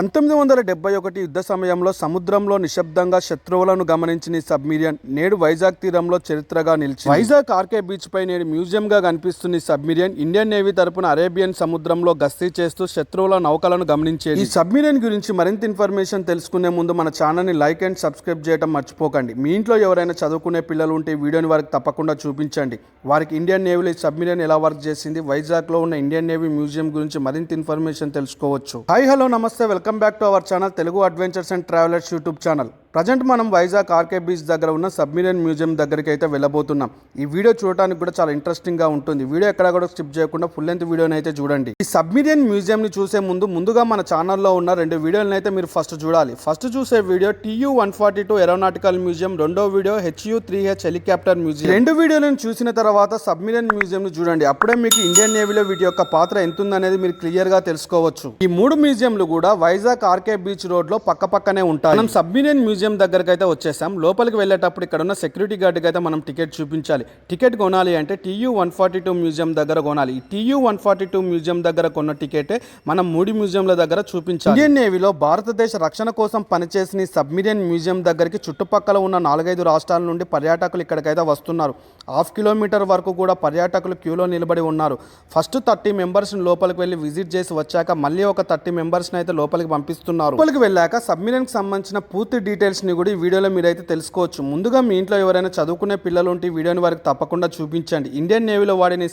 పంతొమ్మిది వందల డెబ్బై ఒకటి యుద్ధ సమయంలో సముద్రంలో నిశ్శబ్దంగా శత్రువులను గమనించిన సబ్మిరియన్ నేడు వైజాగ్ తీరంలో చరిత్రగా నిలిచి వైజాగ్ ఆర్కే బీచ్ పై నేడు మ్యూజియం గా కనిపిస్తున్న సబ్మిరియన్ ఇండియన్ నేవీ తరపున అరేబియన్ సముద్రంలో గస్తీ చేస్తూ శత్రువుల నౌకలను గమనించేది. ఈ సబ్మిరియన్ గురించి మరింత ఇన్ఫర్మేషన్ తెలుసుకునే ముందు మన ఛానల్ని లైక్ అండ్ సబ్స్క్రైబ్ చేయడం మర్చిపోకండి. మీ ఇంట్లో ఎవరైనా చదువుకునే పిల్లలు ఉంటే వీడియోని వారికి తప్పకుండా చూపించండి. వారికి ఇండియన్ నేవీలో ఈ సబ్మిరియన్ ఎలా వర్క్ చేసింది వైజాగ్లో ఉన్న ఇండియన్ నేవీ మ్యూజియం గురించి మరింత ఇన్ఫర్మేషన్ తెలుసుకోవచ్చు. హాయ్ హలో నమస్తే welcome back to our channel Telugu adventures and travellers YouTube channel. Present మనం వైజాగ్ ఆర్కే బీచ్ దగ్గర ఉన్న సబ్మిరియన్ మ్యూజియం దగ్గరికి అయితే వెళ్ళబోతున్నాం. ఈ వీడియో చూడడానికి కూడా చాలా ఇంట్రెస్టింగ్గా ఉంటుంది. వీడియో ఎక్కడ కూడా స్కిప్ చేయకుండా ఫుల్ లెంత్ వీడియోని అయితే చూడండి. ఈ సబ్మిరియన్ మ్యూజియంని చూసే ముందు ముందుగా మన ఛానల్లో ఉన్న రెండు వీడియోలను అయితే మీరు ఫస్ట్ చూడాలి. ఫస్ట్ చూసే video TU one forty two aeronautical museum రెండో video HU three H helicopter museum. రెండు వీడియోలను చూసిన తర్వాత సబ్మిరియన్ మ్యూజియం ని చూడండి. అప్పుడే మీకు ఇండియన్ నేవీలో వీటి యొక్క పాత్ర ఎంతుందనేది మీరు క్లియర్గా తెలుసుకోవచ్చు. ఈ మూడు మ్యూజియంలు కూడా వైజాగ్ ఆర్కే బీచ్ రోడ్లో పక్క పక్కనే ఉంటాయి. మనం సబ్మిరియన్ మ్యూజియం దగ్గరకు అయితే వచ్చేసాం. లోపలికి వెళ్ళేటప్పుడు ఇక్కడ ఉన్న సెక్యూరిటీ గార్డుకి అయితే మనం టికెట్ చూపించాలి. టికెట్ కొనాలి అంటే TU one forty two museum దగ్గర కొనాలి. ఈ TU one forty two museum దగ్గర కొన్న టికెటే మనం మూడు మ్యూజియంల దగ్గర చూపించాలి. ఇండియన్ నేవీలో భారతదేశ రక్షణ కోసం పనిచేసిన సబ్మిరియన్ మ్యూజియం దగ్గరికి చుట్టుపక్కల ఉన్న నాలుగైదు రాష్ట్రాల నుండి పర్యాటకులు ఇక్కడికైతే వస్తున్నారు. హాఫ్ కిలోమీటర్ వరకు కూడా పర్యాటకులు క్యూలో నిలబడి ఉన్నారు. ఫస్ట్ థర్టీ మెంబర్స్ లోపలికి వెళ్ళి విజిట్ చేసి వచ్చాక మళ్ళీ ఒక థర్టీ మెంబర్స్ని అయితే లోపలికి పంపిస్తున్నారు. లోపలికి వెళ్ళాక సబ్మిరియన్కి సంబంధించిన పూర్తి డీటెయిల్స్ డీటెయిల్స్ని కూడా ఈ వీడియోలో మీరైతే తెలుసుకోవచ్చు. ముందుగా మీ ఇంట్లో ఎవరైనా చదువుకునే పిల్లలు ఉంటే వీడియోని వారికి తప్పకుండా చూపించండి. ఇండియన్ నేవీలో వాడిన ఈ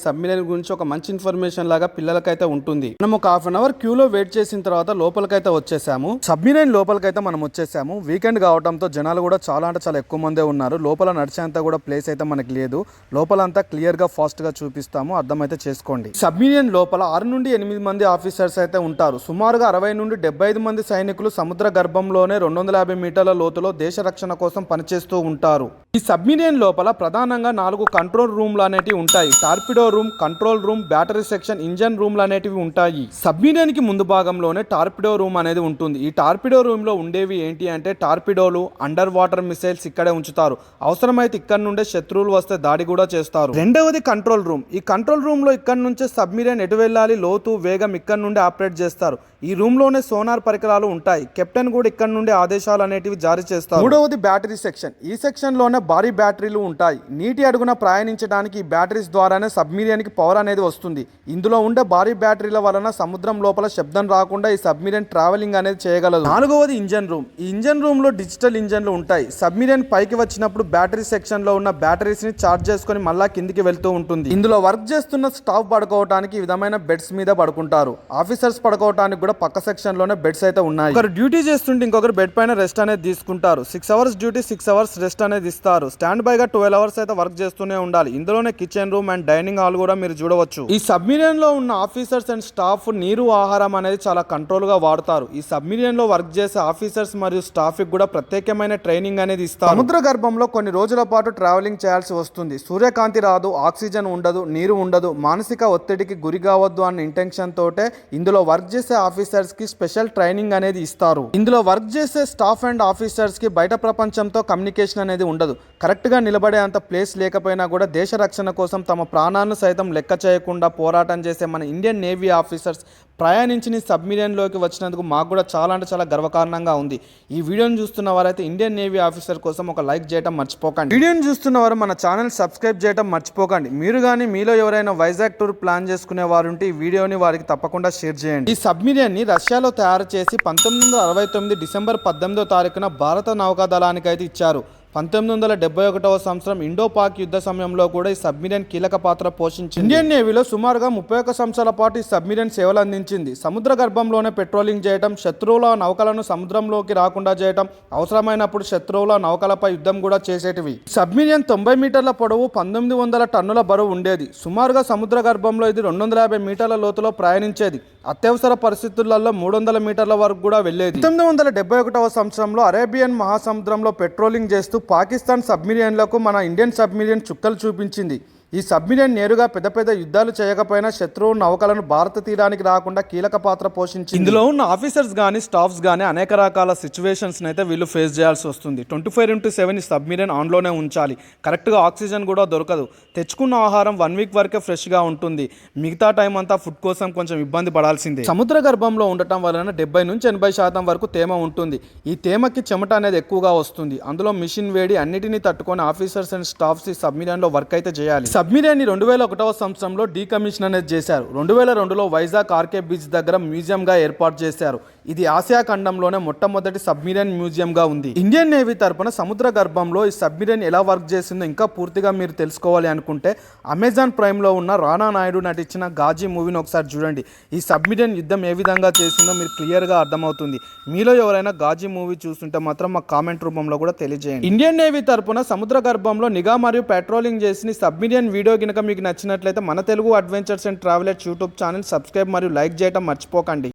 గురించి ఒక మంచి ఇన్ఫర్మేషన్ లాగా పిల్లలకైతే ఉంటుంది. మనం ఒక హాఫ్ అన్ అవర్ క్యూలో వెయిట్ చేసిన తర్వాత లోపలికైతే వచ్చేసాము. సబ్మిరియన్ లోపలికైతే మనం వచ్చేసాము. వీకెండ్ కావడంతో జనాలు కూడా చాలా అంటే చాలా ఎక్కువ మందే ఉన్నారు. లోపల నడిచేంత కూడా ప్లేస్ అయితే మనకి లేదు. లోపలంతా క్లియర్గా ఫాస్ట్గా చూపిస్తాము. అర్థమైతే చేసుకోండి. సబ్మిరియన్ లోపల ఆరు నుండి ఎనిమిది మంది ఆఫీసర్స్ అయితే ఉంటారు. సుమారుగా అరవై నుండి డెబ్బై ఐదు మంది సైనికులు సముద్ర గర్భంలోనే రెండు వందల యాభై మీటర్ల లోతులో దేశ రక్షణ కోసం పనిచేస్తూ ఉంటారు. ఈ సబ్మిరియన్ లోపల ప్రధానంగా నాలుగు కంట్రోల్ రూమ్లు అనేటివి ఉంటాయి. Torpedo room control room battery section engine రూమ్లు అనేటివి ఉంటాయి. సబ్మిరియన్కి ముందు భాగంలోనే టార్పిడో రూమ్ అనేది ఉంటుంది. ఈ టార్పిడో రూమ్లో ఉండేవి ఏంటి అంటే టార్పిడోలు అండర్ వాటర్ మిసైల్స్ ఇక్కడే ఉంచుతారు. అవసరమైతే ఇక్కడ నుండే శత్రువులు వస్తే దాడి కూడా చేస్తారు. రెండవది కంట్రోల్ రూమ్. ఈ కంట్రోల్ రూమ్లో ఇక్కడ నుంచే సబ్మిరియన్ ఎటు వెళ్ళాలి లోతు వేగం ఇక్కడ నుండి ఆపరేట్ చేస్తారు. ఈ రూమ్లోనే సోనార్ పరికరాలు ఉంటాయి. కెప్టెన్ కూడా ఇక్కడ నుండి ఆదేశాలు అనేటివి జారీ చేస్తారు. మూడవది బ్యాటరీ సెక్షన్. ఈ సెక్షన్లోనే భారీ బ్యాటరీలు ఉంటాయి. నీటి అడుగున ప్రయాణించడానికి ఈ బ్యాటరీస్ ద్వారానే సబ్మిరియన్కి పవర్ అనేది వస్తుంది. ఇందులో ఉండే భారీ బ్యాటరీల వలన సముద్రం లోపల శబ్దం రాకుండా ఈ సబ్మిరియన్ ట్రావెలింగ్ అనేది చేయగలదు. నాలుగవది ఇంజన్ రూమ్. ఈ ఇంజన్ రూమ్లో డిజిటల్ ఇంజన్లు ఉంటాయి. సబ్మిరియన్ పైకి వచ్చినప్పుడు బ్యాటరీ సెక్షన్లో ఉన్న బ్యాటరీస్ని చార్జ్ చేసుకొని మళ్ళా కిందికి వెళ్తూ ఉంటుంది. ఇందులో వర్క్ చేస్తున్న స్టాఫ్ పడుకోవడానికి ఈ విధమైన బెడ్స్ మీద పడుకుంటారు. ఆఫీసర్స్ పడుకోవడానికి కూడా పక్క సెక్షన్లోనే బెడ్స్ అయితే ఉన్నాయి. ఒకరు డ్యూటీ చేస్తుంటే ఇంకొకరు బెడ్ పైన రెస్ట్ అనేది తీసుకుంటారు. Six hours duty six hours rest అనేది ఇస్తారు. స్టాండ్ బై గా ట్వెల్వ్ అవర్స్ అయితే వర్క్ చేస్తూనే ఉండాలి. ఇందులోనే kitchen room and dining hall కూడా మీరు చూడవచ్చు. ఈ సబ్మిరియన్లో ఉన్న ఆఫీసర్స్ అండ్ స్టాఫ్ నీరు ఆహారం అనేది చాలా కంట్రోల్గా వాడతారు. ఈ సబ్మిరియన్లో వర్క్ చేసే ఆఫీసర్స్ మరియు స్టాఫ్ కూడా ప్రత్యేకమైన ట్రైనింగ్ అనేది ఇస్తారు. సముద్ర గర్భంలో కొన్ని రోజుల పాటు ట్రావెలింగ్ చేయాల్సి వస్తుంది. సూర్యకాంతి రాదు ఆక్సిజన్ ఉండదు నీరు ఉండదు మానసిక ఒత్తిడికి గురి కావద్దు అన్న ఇంటెన్షన్ తోటే ఇందులో వర్క్ చేసే ఆఫీసర్స్ ఆఫీసర్స్కి స్పెషల్ ట్రైనింగ్ అనేది ఇస్తారు. ఇందులో వర్క్ చేసే స్టాఫ్ అండ్ ఆఫీసర్స్కి బయట ప్రపంచంతో కమ్యూనికేషన్ అనేది ఉండదు. కరెక్ట్గా నిలబడే అంత ప్లేస్ లేకపోయినా కూడా దేశ రక్షణ కోసం తమ ప్రాణాలను సైతం లెక్క చేయకుండా పోరాటం చేసే మన ఇండియన్ నేవీ ఆఫీసర్స్ ప్రయాణించిన సబ్మిరియన్లోకి వచ్చినందుకు మాకు కూడా చాలా అంటే చాలా గర్వకారణంగా ఉంది. ఈ వీడియోని చూస్తున్న వారైతే ఇండియన్ నేవీ ఆఫీసర్ కోసం ఒక లైక్ చేయడం మర్చిపోకండి. వీడియోని చూస్తున్న వారు మన ఛానల్ సబ్స్క్రైబ్ చేయడం మర్చిపోకండి. మీరు కానీ మీలో ఎవరైనా వైజాగ్ టూర్ ప్లాన్ చేసుకునే వారు ఉంటే ఈ వీడియోని వారికి తప్పకుండా షేర్ చేయండి. ఈ సబ్మిలియన్ని రష్యాలో తయారు చేసి పంతొమ్మిది వందల అరవై తొమ్మిది డిసెంబర్ పద్దెనిమిదో తారీఖున భారత నౌకాదళానికి అయితే ఇచ్చారు. పంతొమ్మిది వందల డెబ్బై ఒకటవ సంవత్సరం ఇండో పాక్ యుద్ధ సమయంలో కూడా ఈ సబ్మిరియన్ కీలక పాత్ర పోషించింది. ఇండియన్ నేవీలో సుమారుగా ముప్పై ఒక్క సంవత్సరాల పాటు ఈ సబ్మిరియన్ సేవలు అందించింది సముద్ర గర్భంలోనే పెట్రోలింగ్ చేయటం శత్రువుల నౌకలను సముద్రంలోకి రాకుండా చేయటం అవసరమైనప్పుడు శత్రువుల నౌకలపై యుద్ధం కూడా చేసేటివి. సబ్మిరియన్ తొంభై మీటర్ల పొడవు పంతొమ్మిది వందల టన్నుల బరువు ఉండేది. సుమారుగా సముద్ర గర్భంలో ఇది రెండు వందల యాభై మీటర్ల లోతులో ప్రయాణించేది. అత్యవసర పరిస్థితులలో మూడు వందల మీటర్ల వరకు కూడా వెళ్ళేది. పంతొమ్మిది వందల డెబ్బై ఒకటవ సంవత్సరంలో అరేబియన్ మహాసముద్రంలో పెట్రోలింగ్ చేస్తూ పాకిస్తాన్ సబ్మిరియన్లకు మన ఇండియన్ సబ్మిరియన్ చుక్కలు చూపించింది. ఈ సబ్మిరియన్ నేరుగా పెద్ద పెద్ద యుద్ధాలు చేయకపోయినా శత్రువు నౌకలను భారత తీరానికి రాకుండా కీలక పాత్ర పోషించింది. ఇందులో ఉన్న ఆఫీసర్స్ కానీ స్టాఫ్స్ కానీ అనేక రకాల సిచ్యువేషన్స్ అయితే వీళ్ళు ఫేస్ చేయాల్సి వస్తుంది. ట్వంటీ ఫోర్ ఇంటూ సెవెన్ ఈ సబ్మిరియన్ ఆన్లోనే ఉంచాలి. కరెక్ట్గా ఆక్సిజన్ కూడా దొరకదు. తెచ్చుకున్న ఆహారం వన్ వీక్ వరకే ఫ్రెష్గా ఉంటుంది. మిగతా టైం అంతా ఫుడ్ కోసం కొంచెం ఇబ్బంది పడాల్సిందే. సముద్ర గర్భంలో ఉండటం వలన డెబ్బై నుంచి ఎనభై శాతం వరకు తేమ ఉంటుంది. ఈ తేమకి చెమట అనేది ఎక్కువగా వస్తుంది. అందులో మిషన్ వేడి అన్నిటినీ తట్టుకొని ఆఫీసర్స్ అండ్ స్టాఫ్స్ ఈ సబ్మిరియన్లో వర్క్ అయితే చేయాలి. సబ్మిరేని రెండు వేల ఒకటవ సంవత్సరంలో డీకమిషన్ అనేది చేశారు. రెండు వేల రెండులో వైజాగ్ ఆర్కే బీచ్ దగ్గర మ్యూజియంగా ఏర్పాటు చేశారు. ఇది ఆసియా ఖండంలోనే మొట్టమొదటి సబ్మిరియన్ మ్యూజియంగా ఉంది. ఇండియన్ నేవీ తరపున సముద్ర గర్భంలో ఈ సబ్మిరియన్ ఎలా వర్క్ చేసిందో ఇంకా పూర్తిగా మీరు తెలుసుకోవాలి అనుకుంటే అమెజాన్ ప్రైమ్లో ఉన్న రానా నాయుడు నటించిన గాజీ మూవీని ఒకసారి చూడండి. ఈ సబ్మిరియన్ యుద్ధం ఏ విధంగా చేసిందో మీరు క్లియర్గా అర్థమవుతుంది. మీలో ఎవరైనా గాజీ మూవీ చూస్తుంటే మాత్రం మా కామెంట్ రూపంలో కూడా తెలియజేయండి. ఇండియన్ నేవీ తరపున సముద్ర గర్భంలో నిఘా మరియు పెట్రోలింగ్ చేసిన సబ్మిరియన్ వీడియో కనుక మీకు నచ్చినట్లయితే మన Telugu adventures and travellers YouTube channel subscribe మరియు లైక్ చేయడం మర్చిపోకండి.